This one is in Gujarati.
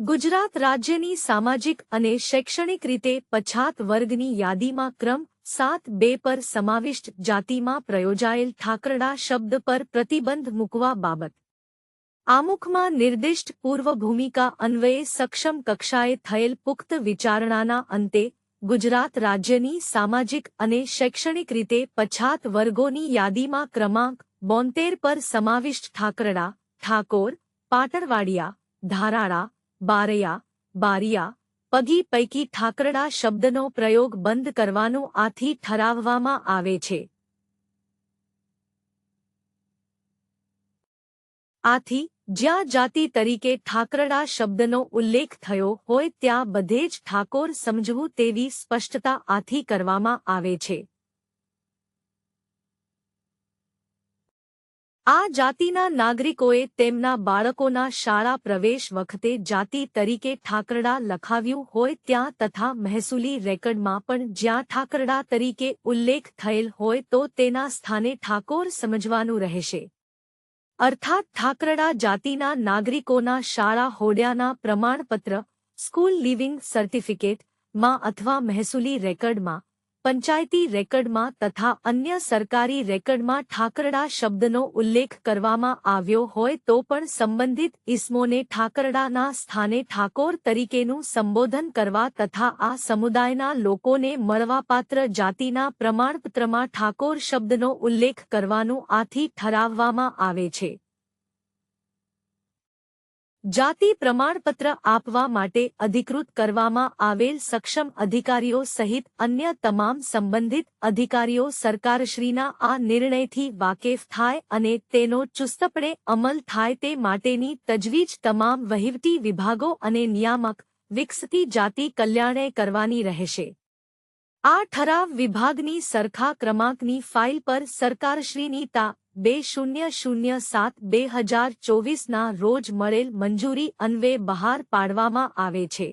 ગુજરાત રાજ્યની સામાજિક અને શૈક્ષણિક રીતે પછાત વર્ગની યાદીમાં ક્રમ સાત બે પર સમાવિષ્ટ જાતિમાં પ્રયોજાયેલ ઠાકરડા શબ્દ પર પ્રતિબંધ મૂકવા બાબત. આમુખમાં નિર્દિષ્ટ પૂર્વ ભૂમિકા અન્વયે સક્ષમ કક્ષાએ થયેલ પુખ્ત વિચારણાના અંતે ગુજરાત રાજ્યની સામાજિક અને શૈક્ષણિક રીતે પછાત વર્ગોની યાદીમાં ક્રમાંક બોતેર પર સમાવિષ્ટ ઠાકરડા, ઠાકોર, પાટણવાડિયા, ધારાળા બારૈયા, બારિયા પગી પૈકી ઠાકરડા શબ્દનો પ્રયોગ બંધ કરવાનું આથી ઠરાવવામાં આવે છે. આથી, જ્યાં જાતિ તરીકે ઠાકરડા શબ્દનો ઉલ્લેખ થયો હોય ત્યાં બધે જ ઠાકોર સમજવું તેવી સ્પષ્ટતા આથી કરવામાં આવે છે. આ જાતિના નાગરિકોએ તેમના બાળકોના શાળા પ્રવેશ વખતે જાતિ તરીકે ઠાકરડા લખાવ્યું હોય ત્યાં તથા મહેસૂલી રેકર્ડમાં પણ જ્યાં ઠાકરડા તરીકે ઉલ્લેખ થયેલ હોય તો તેના સ્થાને ઠાકોર સમજવાનું રહેશે. અર્થાત ઠાકરડા જાતિના નાગરિકોના શાળા હોડિયાના પ્રમાણપત્ર, સ્કૂલ લિવિંગ સર્ટિફિકેટમાં અથવા મહેસૂલી રેકર્ડમાં પંચાયતી રેકર્ડમાં તથા અન્ય સરકારી રેકર્ડમાં ઠાકરડા શબ્દનો ઉલ્લેખ કરવામાં આવ્યો હોય તો પણ સંબંધિત ઇસમોને ઠાકરડાના સ્થાને ઠાકોર તરીકેનું સંબોધન કરવા તથા આ સમુદાયના લોકોને મળવાપાત્ર જાતિના પ્રમાણપત્રમાં ઠાકોર શબ્દનો ઉલ્લેખ કરવાનું આથી ઠરાવવામાં આવે છે. જાતિ પ્રમાણપત્ર આપવા માટે અધિકૃત કરવામાં આવેલ સક્ષમ અધિકારીઓ સહિત અન્ય તમામ સંબંધિત અધિકારીઓ સરકારશ્રીના આ નિર્ણયથી વાકેફ થાય અને તેનો ચુસ્તપણે અમલ થાય તે માટેની તજવીજ તમામ વહીવટી વિભાગો અને નિયામક વિકસતી જાતિ કલ્યાણે કરવાની રહેશે. આ ઠરાવ વિભાગની સરખા ક્રમાંકની ફાઇલ પર સરકારશ્રીની તા બે શૂન્ય શૂન્ય સાત બે હજાર ચોવીસના રોજ મળેલ મંજૂરી અન્વે બહાર પાડવામાં આવે છે.